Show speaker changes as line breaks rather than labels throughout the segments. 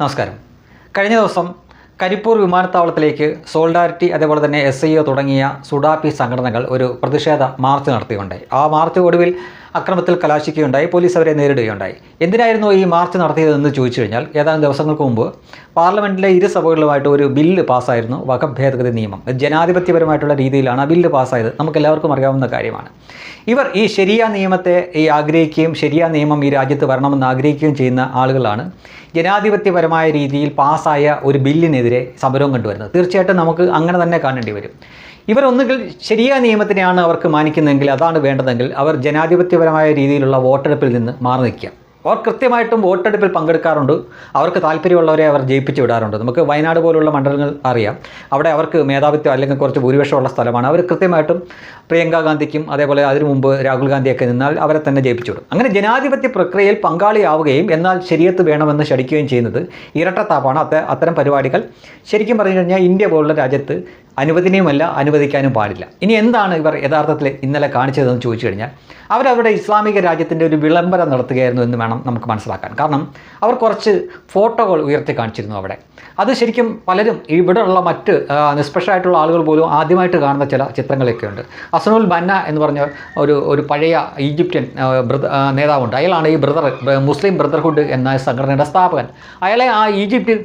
നമസ്കാരം. കഴിഞ്ഞ ദിവസം കരിപ്പൂർ വിമാനത്താവളത്തിലേക്ക് സോൾഡാരിറ്റി അതേപോലെ തന്നെ എസ് തുടങ്ങിയ സുഡാപി സംഘടനകൾ ഒരു പ്രതിഷേധ മാർച്ച് നടത്തിയുണ്ടായി ആ മാർച്ച് ഒടുവിൽ അക്രമത്തിൽ കലാശിക്കുകയുണ്ടായി പോലീസ് അവരെ നേരിടുകയുണ്ടായി. എന്തിനായിരുന്നു ഈ മാർച്ച് നടത്തിയതെന്ന് ചോദിച്ചു കഴിഞ്ഞാൽ ഏതാനും ദിവസങ്ങൾക്ക് മുമ്പ് പാർലമെന്റിലെ ഇരു സഭകളിലുമായിട്ട് ഒരു ബില്ല് പാസ്സായിരുന്നു വകഭേദഗതി ഭേദഗതി നിയമം ജനാധിപത്യപരമായിട്ടുള്ള രീതിയിലാണ് ആ ബില്ല് പാസ്സായത്. നമുക്ക് എല്ലാവർക്കും അറിയാവുന്ന കാര്യമാണ്. ഇവർ ഈ ശരിയ നിയമത്തെ ഈ ആഗ്രഹിക്കുകയും ശരിയ നിയമം ഈ രാജ്യത്ത് വരണമെന്ന് ആഗ്രഹിക്കുകയും ചെയ്യുന്ന ആളുകളാണ്. ജനാധിപത്യപരമായ രീതിയിൽ പാസ്സായ ഒരു ബില്ലിനെതിരെ സമരവും കണ്ടുവരുന്നത്. തീർച്ചയായിട്ടും നമുക്ക് അങ്ങനെ തന്നെ കാണേണ്ടി വരും. ഇവർ ഒന്നുകിൽ ശരിയായ നിയമത്തിനെയാണ് അവർക്ക് മാനിക്കുന്നതെങ്കിൽ അതാണ് വേണ്ടതെങ്കിൽ അവർ ജനാധിപത്യപരമായ രീതിയിലുള്ള വോട്ടെടുപ്പിൽ നിന്ന് മാറി നിൽക്കുക. അവർ കൃത്യമായിട്ടും വോട്ടെടുപ്പിൽ പങ്കെടുക്കാറുണ്ട്. അവർക്ക് താല്പര്യമുള്ളവരെ അവർ ജയിപ്പിച്ച് വിടാറുണ്ട്. നമുക്ക് വയനാട് പോലുള്ള മണ്ഡലങ്ങൾ അറിയാം. അവിടെ അവർക്ക് മേധാവിത്വം അല്ലെങ്കിൽ കുറച്ച് ഭൂരിപക്ഷമുള്ള സ്ഥലമാണ്. അവർ കൃത്യമായിട്ടും പ്രിയങ്ക ഗാന്ധിക്കും അതേപോലെ അതിനു മുമ്പ് രാഹുൽ ഗാന്ധിയൊക്കെ നിന്നാൽ അവരെ തന്നെ ജയിപ്പിച്ചു വിടും. അങ്ങനെ ജനാധിപത്യ പ്രക്രിയയിൽ പങ്കാളിയാവുകയും എന്നാൽ ശരിയത്ത് വേണമെന്ന് ശടിക്കുകയും ചെയ്യുന്നത് ഇരട്ടത്താപ്പാണ്. അത്ത അത്തരം പരിപാടികൾ ശരിക്കും പറഞ്ഞു കഴിഞ്ഞാൽ ഇന്ത്യ പോലുള്ള രാജ്യത്ത് അനുവദനീയമല്ല അനുവദിക്കാനും പാടില്ല. ഇനി എന്താണ് ഇവർ യഥാർത്ഥത്തിൽ ഇന്നലെ കാണിച്ചതെന്ന് ചോദിച്ചു കഴിഞ്ഞാൽ അവരവരുടെ ഇസ്ലാമിക രാജ്യത്തിന്റെ ഒരു വിളംബരം നടത്തുകയായിരുന്നു എന്ന് വേണം നമുക്ക് മനസ്സിലാക്കാൻ. കാരണം അവർ കുറച്ച് ഫോട്ടോകൾ ഉയർത്തി കാണിച്ചിരുന്നു അവിടെ. അത് ശരിക്കും പലരും ഇവിടെയുള്ള മറ്റ് നിഷ്പക്ഷമായിട്ടുള്ള ആളുകൾ പോലും ആദ്യമായിട്ട് കാണുന്ന ചില ചിത്രങ്ങളൊക്കെ ഉണ്ട് അസനുൽ ബന്ന എന്ന് പറഞ്ഞ ഒരു ഒരു പഴയ ഈജിപ്ഷ്യൻ നേതാവുണ്ട്. അയാളാണ് ഈ ബ്രദർ മുസ്ലിം ബ്രദർഹുഡ് എന്ന സംഘടനയുടെ സ്ഥാപകൻ. അയാളെ ആ ഈജിപ്തിൽ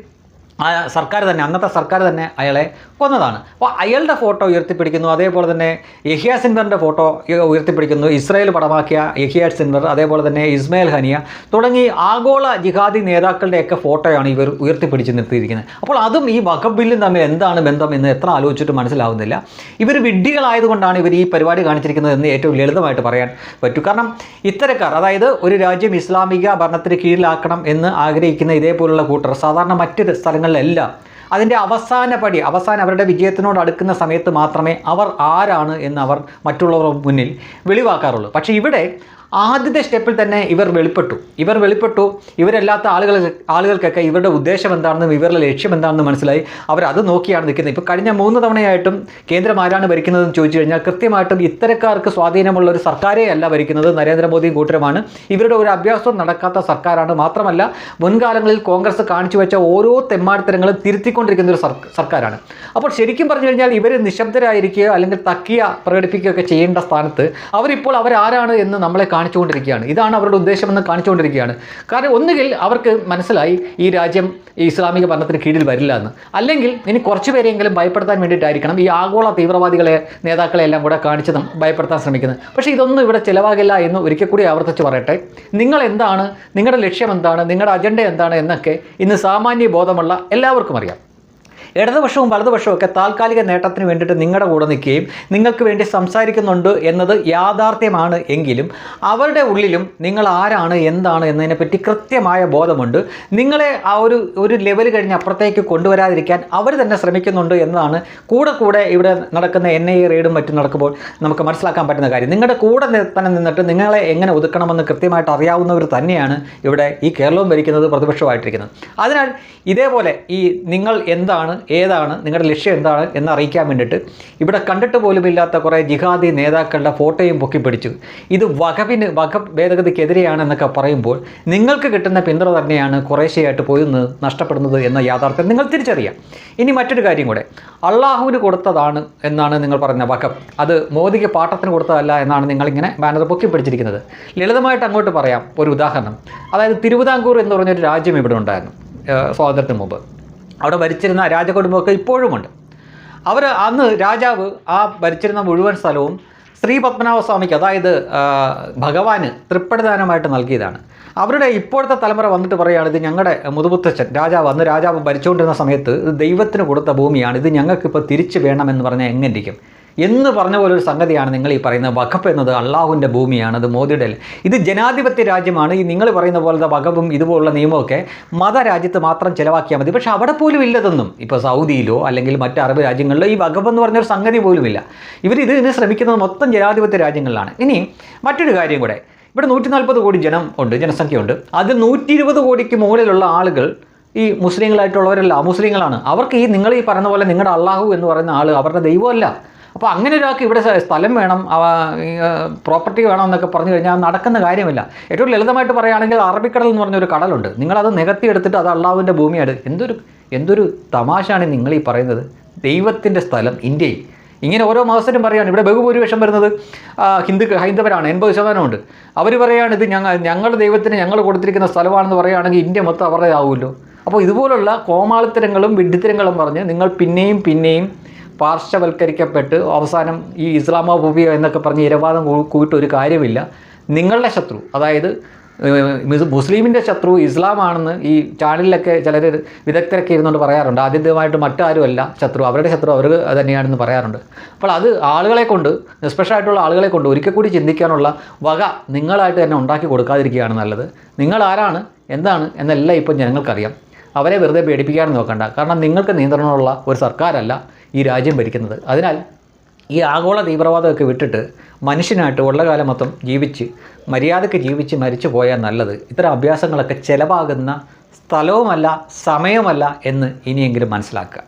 ആ സർക്കാർ തന്നെ അന്നത്തെ സർക്കാർ തന്നെ അയാളെ കൊന്നതാണ്. അപ്പോൾ അയാളുടെ ഫോട്ടോ ഉയർത്തിപ്പിടിക്കുന്നു അതേപോലെ തന്നെ യഹിയ സിൻവറിന്റെ ഫോട്ടോ ഉയർത്തിപ്പിടിക്കുന്നു ഇസ്രായേൽ പടമാക്കിയ യഹിയ സിൻവർ അതേപോലെ തന്നെ ഇസ്മയിൽ ഹനിയ തുടങ്ങി ആഗോള ജിഹാദി നേതാക്കളുടെയൊക്കെ ഫോട്ടോയാണ് ഇവർ ഉയർത്തിപ്പിടിച്ച് നിർത്തിയിരിക്കുന്നത്. അപ്പോൾ അതും ഈ വകബില്ലും ബില്ലും തമ്മിൽ എന്താണ് ബന്ധം എന്ന് എത്ര ആലോചിച്ചിട്ട് മനസ്സിലാവുന്നില്ല. ഇവർ വിഡ്ഢികളായതുകൊണ്ടാണ് ഇവർ ഈ പരിപാടി കാണിച്ചിരിക്കുന്നത് എന്ന് ഏറ്റവും ലളിതമായിട്ട് പറയാൻ പറ്റും. കാരണം ഇത്തരക്കാർ അതായത് ഒരു രാജ്യം ഇസ്ലാമിക ഭരണത്തിന് കീഴിലാക്കണം എന്ന് ആഗ്രഹിക്കുന്ന ഇതേപോലുള്ള കൂട്ടർ സാധാരണ മറ്റ് സ്ഥലങ്ങളിലെല്ലാം അതിന്റെ അവസാന പടി അവസാനം അവരുടെ വിജയത്തിനോട് അടുക്കുന്ന സമയത്ത് മാത്രമേ അവർ ആരാണ് എന്ന് അവർ മറ്റുള്ളവർ മുന്നിൽ വെളിവാക്കാറുള്ളൂ. പക്ഷേ ഇവിടെ ആദ്യത്തെ സ്റ്റെപ്പിൽ തന്നെ ഇവർ വെളിപ്പെട്ടു. ഇവർ വെളിപ്പെട്ടു. ഇവരല്ലാത്ത ആളുകൾ ആളുകൾക്കൊക്കെ ഇവരുടെ ഉദ്ദേശം എന്താണെന്നും ഇവരുടെ ലക്ഷ്യം എന്താണെന്നും മനസ്സിലായി. അവർ അത് നോക്കിയാണ് നിൽക്കുന്നത്. ഇപ്പോൾ കഴിഞ്ഞ മൂന്ന് തവണയായിട്ടും കേന്ദ്രം ആരാണ് ഭരിക്കുന്നതെന്ന് ചോദിച്ചു കഴിഞ്ഞാൽ കൃത്യമായിട്ടും ഇത്തരക്കാർക്ക് സ്വാധീനമുള്ള ഒരു സർക്കാരേ അല്ല ഭരിക്കുന്നത്. നരേന്ദ്രമോദിയും കൂട്ടരുമാണ്. ഇവരുടെ ഒരു അഭ്യാസവും നടക്കാത്ത സർക്കാരാണ്. മാത്രമല്ല മുൻകാലങ്ങളിൽ കോൺഗ്രസ് കാണിച്ചു വെച്ച ഓരോ തെമ്മാടിത്തരങ്ങളും തിരുത്തിക്കൊണ്ടിരിക്കുന്ന ഒരു സർക്കാരാണ്. അപ്പോൾ ശരിക്കും പറഞ്ഞു കഴിഞ്ഞാൽ ഇവർ നിശബ്ദരായിരിക്കുകയോ അല്ലെങ്കിൽ തക്കിയ പ്രകടിപ്പിക്കുകയൊക്കെ ചെയ്യേണ്ട സ്ഥാനത്ത് അവരിപ്പോൾ അവരാരാണ് എന്ന് നമ്മളെ കാണിച്ചുകൊണ്ടിരിക്കുകയാണ്. ഇതാണ് അവരുടെ ഉദ്ദേശമെന്ന് കാണിച്ചുകൊണ്ടിരിക്കുകയാണ്. കാരണം ഒന്നുകിൽ അവർക്ക് മനസ്സിലായി ഈ രാജ്യം ഈ ഇസ്ലാമിക ഭരണത്തിന് കീഴിൽ വരില്ല എന്ന്. അല്ലെങ്കിൽ ഇനി കുറച്ച് പേരെങ്കിലും ഭയപ്പെടുത്താൻ വേണ്ടിയിട്ടായിരിക്കണം ഈ ആഗോള തീവ്രവാദികളെ നേതാക്കളെ എല്ലാം കൂടെ കാണിച്ചത് ഭയപ്പെടുത്താൻ ശ്രമിക്കുന്നത്. പക്ഷേ ഇതൊന്നും ഇവിടെ ചിലവാകില്ല എന്ന് ഒരിക്കൽ കൂടി ആവർത്തിച്ച് പറയട്ടെ. നിങ്ങൾ എന്താണ്? നിങ്ങളുടെ ലക്ഷ്യം എന്താണ്? നിങ്ങളുടെ അജണ്ട എന്താണ്? എന്നൊക്കെ ഇന്ന് സാമാന്യ ബോധമുള്ള എല്ലാവർക്കും അറിയാം. ഇടതുപക്ഷവും വലതുപക്ഷവും ഒക്കെ താൽക്കാലിക നേട്ടത്തിന് വേണ്ടിയിട്ട് നിങ്ങളുടെ കൂടെ നിൽക്കുകയും നിങ്ങൾക്ക് വേണ്ടി സംസാരിക്കുന്നുണ്ട് എന്നത് യാഥാർത്ഥ്യമാണ് എങ്കിലും അവരുടെ ഉള്ളിലും നിങ്ങൾ ആരാണ് എന്താണ് എന്നതിനെപ്പറ്റി കൃത്യമായ ബോധമുണ്ട്. നിങ്ങളെ ആ ഒരു ഒരു ലെവൽ കഴിഞ്ഞ് അപ്പുറത്തേക്ക് കൊണ്ടുവരാതിരിക്കാൻ അവർ തന്നെ ശ്രമിക്കുന്നുണ്ട് എന്നതാണ് കൂടെ കൂടെ ഇവിടെ നടക്കുന്ന എൻ ഐ റെയ്ഡും മറ്റും നടക്കുമ്പോൾ നമുക്ക് മനസ്സിലാക്കാൻ പറ്റുന്ന കാര്യം. നിങ്ങളുടെ കൂടെ തന്നെ നിന്നിട്ട് നിങ്ങളെ എങ്ങനെ ഒതുക്കണമെന്ന് കൃത്യമായിട്ട് അറിയാവുന്നവർ തന്നെയാണ് ഇവിടെ ഈ കേരളവും ഭരിക്കുന്നത് പ്രതിപക്ഷമായിട്ടിരിക്കുന്നത് അതിനാൽ ഇതേപോലെ ഈ നിങ്ങൾ എന്താണ് ഏതാണ് നിങ്ങളുടെ ലക്ഷ്യം എന്താണ് എന്ന് അറിയിക്കാൻ വേണ്ടിയിട്ട് ഇവിടെ കണ്ടിട്ട് പോലുമില്ലാത്ത കുറേ ജിഹാദി നേതാക്കളുടെ ഫോട്ടോയും പൊക്കിപ്പിടിച്ചു ഇത് വകവിന് വക ഭേദഗതിക്കെതിരെയാണെന്നൊക്കെ പറയുമ്പോൾ നിങ്ങൾക്ക് കിട്ടുന്ന പിന്തുണ തന്നെയാണ് കുറേശ്ശെയായിട്ട് പോയി നഷ്ടപ്പെടുന്നത് എന്ന യാഥാർത്ഥ്യം നിങ്ങൾ തിരിച്ചറിയാം. ഇനി മറ്റൊരു കാര്യം കൂടെ. അള്ളാഹുവിന് കൊടുത്തതാണ് എന്നാണ് നിങ്ങൾ പറയുന്ന വകം അത് മോദിക്ക് പാട്ടത്തിന് കൊടുത്തതല്ല എന്നാണ് നിങ്ങളിങ്ങനെ ബാനർ പൊക്കി പിടിച്ചിരിക്കുന്നത്. ലളിതമായിട്ട് അങ്ങോട്ട് പറയാം ഒരു ഉദാഹരണം. അതായത് തിരുവിതാംകൂർ എന്ന് പറഞ്ഞൊരു രാജ്യം ഇവിടെ ഉണ്ടായിരുന്നു സ്വാതന്ത്ര്യത്തിന് മുമ്പ്. അവിടെ ഭരിച്ചിരുന്ന രാജകുടുംബമൊക്കെ ഇപ്പോഴുമുണ്ട്. അവർ അന്ന് രാജാവ് ആ ഭരിച്ചിരുന്ന മുഴുവൻ സ്ഥലവും ശ്രീ പത്മനാഭസ്വാമിക്ക് അതായത് ഭഗവാന് തൃപ്പടിദാനമായിട്ട് നൽകിയതാണ്. അവരുടെ ഇപ്പോഴത്തെ തലമുറ വന്നിട്ട് പറയുകയാണ് ഇത് ഞങ്ങളുടെ മുതുപുത്തച്ഛൻ രാജാവ് അന്ന് രാജാവ് ഭരിച്ചുകൊണ്ടിരുന്ന സമയത്ത് ഇത് ദൈവത്തിന് കൊടുത്ത ഭൂമിയാണ്. ഇത് ഞങ്ങൾക്കിപ്പോൾ തിരിച്ചു വേണമെന്ന് പറഞ്ഞാൽ എങ്ങനെ ഇരിക്കും എന്ന് പറഞ്ഞ പോലെ ഒരു സംഗതിയാണ് നിങ്ങൾ ഈ പറയുന്ന വഖഫ് എന്നത് അള്ളാഹുവിന്റെ ഭൂമിയാണ് അത് മോദിയുടെ ഇത് ജനാധിപത്യ രാജ്യമാണ്. ഈ നിങ്ങൾ പറയുന്ന പോലത്തെ വഖഫും ഇതുപോലുള്ള നിയമമൊക്കെ മതരാജ്യത്ത് മാത്രം ചിലവാക്കിയാൽ മതി. പക്ഷേ അവിടെ പോലും ഇല്ലതൊന്നും. ഇപ്പോൾ സൗദിയിലോ അല്ലെങ്കിൽ മറ്റ് അറബ് രാജ്യങ്ങളിലോ ഈ വഖഫ് എന്ന് പറഞ്ഞൊരു സംഗതി പോലുമില്ല ഇവർ ഇതിന് ശ്രമിക്കുന്നത് മൊത്തം ജനാധിപത്യ രാജ്യങ്ങളിലാണ്. ഇനി മറ്റൊരു കാര്യം കൂടെ. ഇവിടെ നൂറ്റി നാൽപ്പത് കോടി ജനം ഉണ്ട് ജനസംഖ്യയുണ്ട്. അതിൽ നൂറ്റി ഇരുപത് കോടിക്ക് മുകളിലുള്ള ആളുകൾ ഈ മുസ്ലിങ്ങളായിട്ടുള്ളവരല്ല മുസ്ലിങ്ങളാണ് അവർക്ക് ഈ നിങ്ങൾ ഈ പറയുന്ന പോലെ നിങ്ങളുടെ അള്ളാഹു എന്ന് പറയുന്ന ആൾ അവരുടെ ദൈവമല്ല. അപ്പോൾ അങ്ങനെ ഒരാൾക്ക് ഇവിടെ സ്ഥലം വേണം പ്രോപ്പർട്ടി വേണം എന്നൊക്കെ പറഞ്ഞു കഴിഞ്ഞാൽ നടക്കുന്ന കാര്യമില്ല. ഏറ്റവും ലളിതമായിട്ട് പറയുകയാണെങ്കിൽ അറബിക്കടൽ എന്ന് പറഞ്ഞൊരു കടലുണ്ട്. നിങ്ങളത് നികത്തി എടുത്തിട്ട് അത് അള്ളാഹുവിന്റെ ഭൂമിയാണ്. എന്തൊരു എന്തൊരു തമാശയാണ് നിങ്ങൾ ഈ പറയുന്നത്? ദൈവത്തിന്റെ സ്ഥലം ഇന്ത്യയിൽ. ഇങ്ങനെ ഓരോ മാസത്തിനും പറയുകയാണ്. ഇവിടെ ബഹുഭൂരിപക്ഷം വരുന്നത് ഹിന്ദു ഹൈന്ദവരാണ്. എൺപത് ശതമാനമുണ്ട്. അവർ പറയുകയാണ് ഇത് ഞങ്ങൾ ഞങ്ങളുടെ ദൈവത്തിന് ഞങ്ങൾ കൊടുത്തിരിക്കുന്ന സ്ഥലമാണെന്ന് പറയുകയാണെങ്കിൽ ഇന്ത്യ മൊത്തം അവരുടെ ആവുമല്ലോ അപ്പോൾ ഇതുപോലുള്ള കോമാളിത്തരങ്ങളും വിഡ്ഢിത്തരങ്ങളും പറഞ്ഞ് നിങ്ങൾ പിന്നെയും പിന്നെയും പാർശ്വവൽക്കരിക്കപ്പെട്ട് അവസാനം ഈ ഇസ്ലാമോഫോബിയ എന്നൊക്കെ പറഞ്ഞ് ഇരവാദം കൂട്ട് ഒരു കാര്യമില്ല. നിങ്ങളുടെ ശത്രു അതായത് മുസ്ലിമിന്റെ ശത്രു ഇസ്ലാമാണെന്ന് ഈ ചാനലിലൊക്കെ ചിലർ വിദഗ്ധരൊക്കെ ഇരുന്നുകൊണ്ട് പറയാറുണ്ട്. ആദ്യമായിട്ട് മറ്റാരുമല്ല ശത്രു. അവരുടെ ശത്രു അവർ തന്നെയാണെന്ന് പറയാറുണ്ട്. അപ്പോൾ അത് ആളുകളെ കൊണ്ട് നിഷ്പക്ഷമായിട്ടുള്ള ആളുകളെ കൊണ്ട് ഒരിക്കൽ കൂടി ചിന്തിക്കാനുള്ള വക നിങ്ങളായിട്ട് തന്നെ ഉണ്ടാക്കി കൊടുക്കാതിരിക്കുകയാണ് നല്ലത്. നിങ്ങൾ ആരാണ് എന്താണ് എന്നെല്ലാം ഇപ്പം ജനങ്ങൾക്കറിയാം. അവരെ വെറുതെ പേടിപ്പിക്കാൻ നോക്കണ്ട. കാരണം നിങ്ങൾക്ക് നിയന്ത്രണമുള്ള ഒരു സർക്കാരല്ല. ഈ രാജ്യം ഭരിക്കുന്നത്. അതിനാൽ ഈ ആഗോള തീവ്രവാദമൊക്കെ വിട്ടിട്ട് മനുഷ്യനായിട്ട് ഉള്ള കാലം മൊത്തം ജീവിച്ച് മര്യാദയ്ക്ക് ജീവിച്ച് മരിച്ചു പോയാൽ നല്ലത്. ഇത്തരം അഭ്യാസങ്ങളൊക്കെ ചിലവാകുന്ന സ്ഥലവുമല്ല സമയവുമല്ല എന്ന് ഇനിയെങ്കിലും മനസ്സിലാക്കുക.